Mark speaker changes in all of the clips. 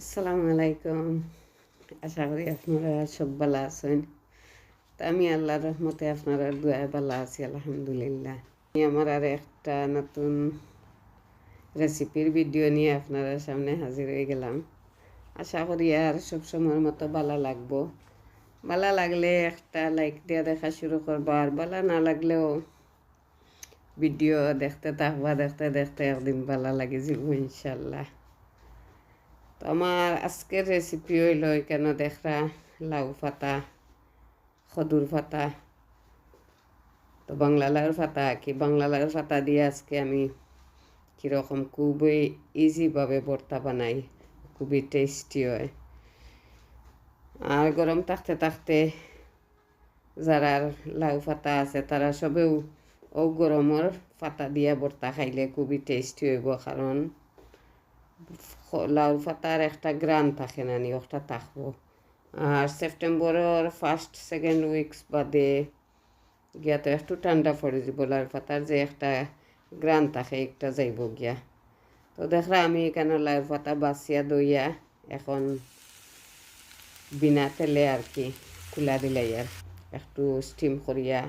Speaker 1: আসসালামু আলাইকুম। আশা করি আপনারা সব ভালো আছেন। তা আমি আল্লাহর রহমতে আপনারা দুয়া ভালো আছি, আলহামদুলিল্লাহ। আমি আমার আর একটা নতুন রেসিপির ভিডিও নিয়ে আপনারা সামনে হাজির হয়ে গেলাম। আশা করি আর সব সবসময়ের মতো ভালো লাগবো। ভালো লাগলে একটা লাইক দিয়ে দেখা শুরু করব, আর ভালো না লাগলেও ভিডিও দেখতে থাকবা, দেখতে দেখতে একদিন ভালো লাগে যাব ইনশাল্লাহ। তো আমার আজকের রেসিপি হইল কেন দেখরা লাউ পাতা খদুর পাতা তো বাংলা লাউর পাতা কি বাংলা লাউর পাতা দিয়ে আজকে আমি কীরকম খুবই ইজিভাবে ভর্তা বানাই খুবই টেস্টি হয় আর গরম থাকতে থাকতে যারা লাউ পাতা আছে তারা সবেও ও গরমের পাতা দিয়া ভর্তা খাইলে খুবই টেস্টি হইব কারণ লাউ একটা গ্রান থাকে না নি ওটা থাকব আর সেপ্টেম্বরের ফার্স্ট সেকেন্ড উইকস বাদে গিয়া তো একটু ঠান্ডা পড়ে যাব লাউ যে একটা গ্রান থাকে একটা যাইব গিয়া তো দেখরা আমি এখানে লাউ পাতা দইয়া এখন বিনা তেলে আর কি খোলা দিলাই আর একটু স্টিম করিয়া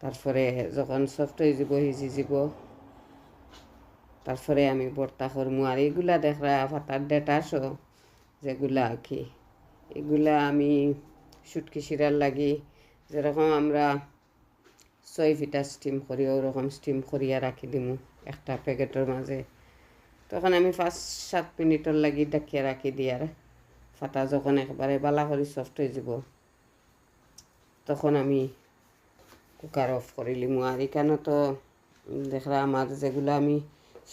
Speaker 1: তারপরে যখন সফট হয়ে যাব সিজি যাব তারপরে আমি ভর্তা করমু। আর এগুলা দেখরা পাতার ডেটাসও যেগুলা আর কি, এগুলা আমি সুটকি শিরার লাগি, যেরকম আমরা ছয় ফিটা স্টিম করি, ওরকম স্টিম করিয়া রাখি দিমু একটা প্যাকেটের মাঝে। তখন আমি পাঁচ, সাত মিনিটর লাগি ডাকিয়া রাখি দিয়ার ফাটা যখন একবারে বালা করে সফট হয়ে যাব, তখন আমি কুকার অফ করে লিমু। আর এখানে তো দেখরা আমার যেগুলো আমি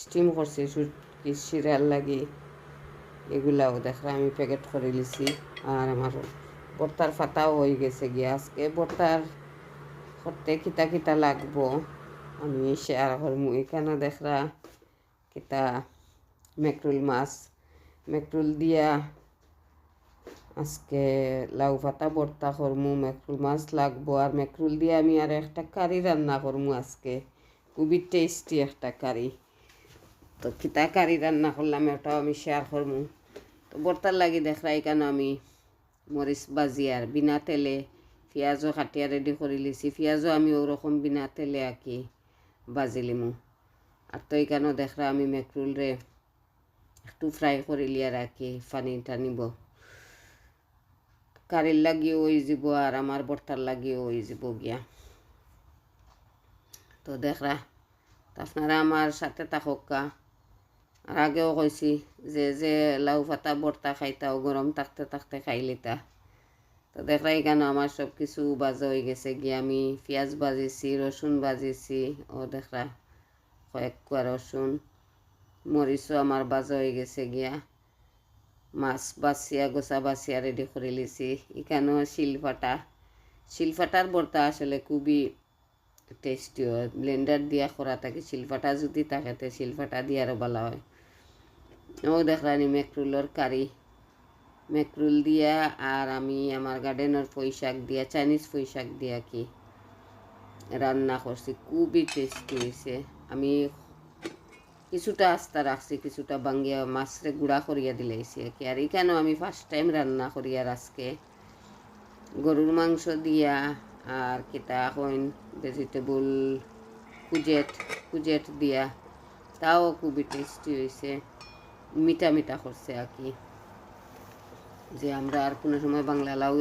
Speaker 1: স্টিম করছি সুটকি শিরার লাগি, এগুলাও দেখরা আমি প্যাকেট করে লিছি, আর আমার বর্তার ফাতাও হয়ে গেছে গিয়ে। আজকে বর্তার করতে কিতা কিতা লাগবো, আমি শেয়ার করব এখানে দেখরা কিতা মেকরুল মাছ মেকরুল দিয়া আজকে লাউ পাতা ভর্তা করমু মেকরুল মাছ লাগবো। আর মেকরুল দিয়ে আমি আর একটা কারি রান্না করমু আজকে, খুবই টেস্টি একটা কারি। তো কিতা কারি রান্না করলাম ওটাও আমি শেয়ার করমু। তো ভর্তার লাগি দেখরা এখানে আমি মরিচ বাজি আর বিনা তেলে পেঁয়াজও কাটিয়া রেডি করে লিছি। পেঁয়াজও আমি ওরকম বিনা তেলে আঁকি বাজি লিমু। আর তো এখানেও দেখরা আমি মেকরুল রে একটু ফ্রাই করে লিয়া রাখি পানি টানিব। কারির লাগিও ওই যাব আর আমার বর্তার লাগিও ওই যাব গিয়া। তো দেখরা আপনারা আমার সাথে থাকা আর আগেও কইছি যে যে লাউ পাতা, বর্তা খাইতাও, গরম থাকতে থাকতে খাইলিতা। তো দেখরা এখানে আমার সব কিছু বাজা হয়ে গেছে। গিয়ে আমি পেঁয়াজ বাজিছি রসুন বাজিছি ও দেখরা, কয়েক কুয়া রসুন, মরিচও আমার বাজা হয়ে গেছে গিয়া। মাছ বাছিয়া, গোছা বাছিয়া রেডি করে লিছি। এখানেও শিলফাটা। শিলফাটার বর্তা আসলে খুবই টেস্টি হয়। ব্লেন্ডার দিয়া করা থাকে। শিলফাটা যদি থাকে তো শিলফাটা দিয়ে আরও ভালো হয়। ও দেখলানি মেকরুলর কারি। মেকরুল দিয়া আর আমি আমার গার্ডেনের পুঁই শাক দিয়া চাইনিজ পুঁই শাক দিয়া কি রান্না করছি। খুবই টেস্টি হয়েছে আমি কিছুটা আস্তা রাখছি, কিছুটা বাঙ্গিয়া মাছরে গুঁড়া করিয়া দিলাইছি আর কি। আর এখানেও আমি ফার্স্ট টাইম রান্না করিয়ার আজকে। গরুর মাংস দিয়া আর কিতা কইন ভেজিটেবল কুজেট কুজেট দিয়া। তাও খুবই টেস্টি হয়েছে মিঠা মিঠা করছে আর কি। যে আমরা আর কোনো সময় বাংলা লাউ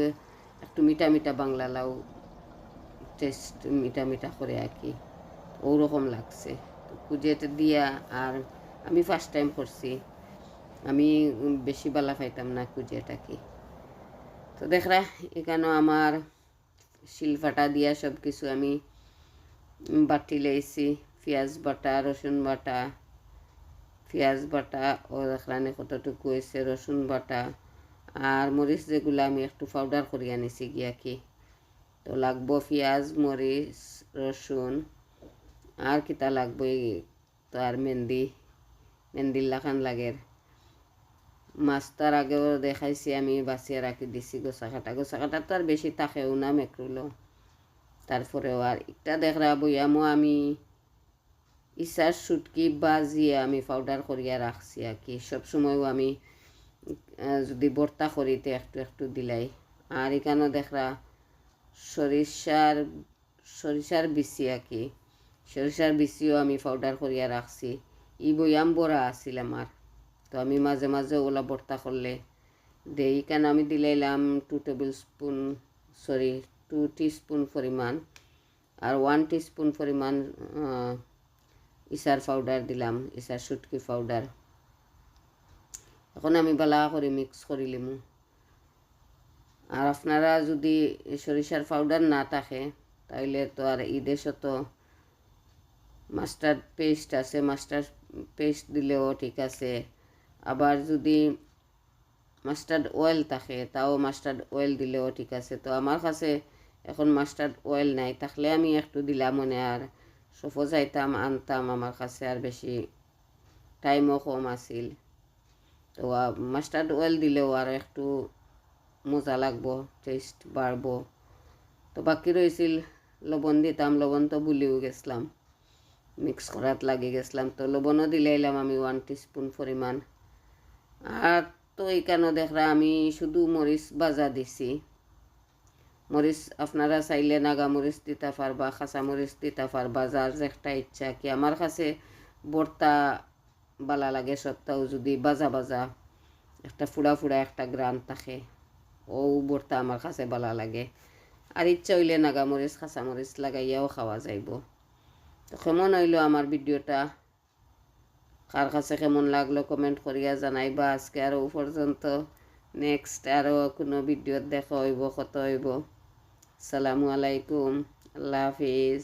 Speaker 1: একটু মিঠা মিঠা বাংলা লাউ টেস্ট মিঠা মিঠা করে আর কি। ওরকম লাগছে। কুজেট দিয়া আর আমি ফার্স্ট টাইম করছি। আমি বেশি বালা পাইতাম না কুজেটা কি তো দেখরা, এখানেও আমার শিলফাটা দিয়া সব কিছু আমি বাটি লেছি পেঁয়াজ বাটা, রসুন বাটা পেঁয়াজ বাটা ও দেখলানে কতটুকু হয়েছে রসুন বাটা, আর মরিচ যেগুলো আমি একটু পাউডার করে আনিছি গিয়া কি। তো লাগবো পেঁয়াজ, মরিচ, রসুন, আর কিতা লাগবো তো আর মেহেন্দি, মেহেন্দির লাখান লাগের মাছ তার আগেও দেখাইছি আমি বাঁচিয়ে রাখি দিছি গোসা কাটা গোসা কাটা তো আর বেশি থাকেও না মেকরুলো তারপরেও আর একটা দেখরা বইয়ামো আমি ইসার সুটকি বাজিয়ে আমি পাউডার করিয়া রাখছি আর কি। সবসময়ও আমি যদি ভর্তা করিতে একটু একটু দিলাই। আর এখানেও দেখরা সরিষার সরিষার বিচি আর কি। সরিষার বিচিও আমি পাউডার করিয়া রাখছি। ই বয়াম বড়া আছিল আমার। তো আমি মাঝে মাঝে ওলা ভর্তা করলে দেই। কেন আমি দিলাইলাম two table spoon sorry two spoon পরিমাণ। আর ওয়ান স্পুন পরিমাণ ইসার পাউডার দিলাম ইসার সুটকি পাউডার এখন আমি বালা করে মিক্স করে লিমু। আর আপনারা যদি সরিষার পাউডার না থাকে তাহলে তো আর ঈদের তো মাস্টার্ড পেস্ট আছে মাস্টার্ড পেস্ট দিলেও ঠিক আছে। আবার যদি মাস্টার্ড অয়েল থাকে, তাও মাস্টার্ড অয়েল দিলেও ঠিক আছে। তো আমার কাছে এখন মাস্টার্ড অয়েল নাই থাকলে আমি একটু দিলাম মনে আর সফো যাইতাম আনতাম, আমার কাছে আর বেশি টাইমও কম আছিল। তো মাস্টার্ড অয়েল দিলেও আর একটু মজা লাগবো টেস্ট বাড়বো। তো, বাকি রয়েছিল লবণ দিতাম, লবণ তো ভুলিও গেছিলাম। মিক্স করাত লাগি গেছিলাম। তো লবণও দিলাইলাম আমি ওয়ান স্পুন পরিমাণ আর তো এইখানে দেখরা আমি শুধু মরিচ বাজা দিছি। মরিচ আপনারা চাইলে নাগা মরিচ দিতে পারবা খাঁচা মরিচ দিতে পারবা, যার একটা ইচ্ছা কি। আমার কাছে বর্তা বালা লাগে সত্ত্বেও যদি বাজা বাজা, একটা ফুড়া ফুড়া একটা গ্রান থাকে, ও বর্তা আমার কাছে বালা লাগে। আর ইচ্ছা হইলে নাগা মরিচ খাঁচা মরিচ লাগাইয়াও খাওয়া যাইব। তো কেমন হইল আমার ভিডিওটা? কার কাছে কেমন লাগল কমেন্ট করিয়া জানাইবা। আজকে আরও পর্যন্ত, নেক্সট আরও কোনো ভিডিওত দেখা হইব কত হইব। আসসালামু আলাইকুম আল্লাহ হাফিজ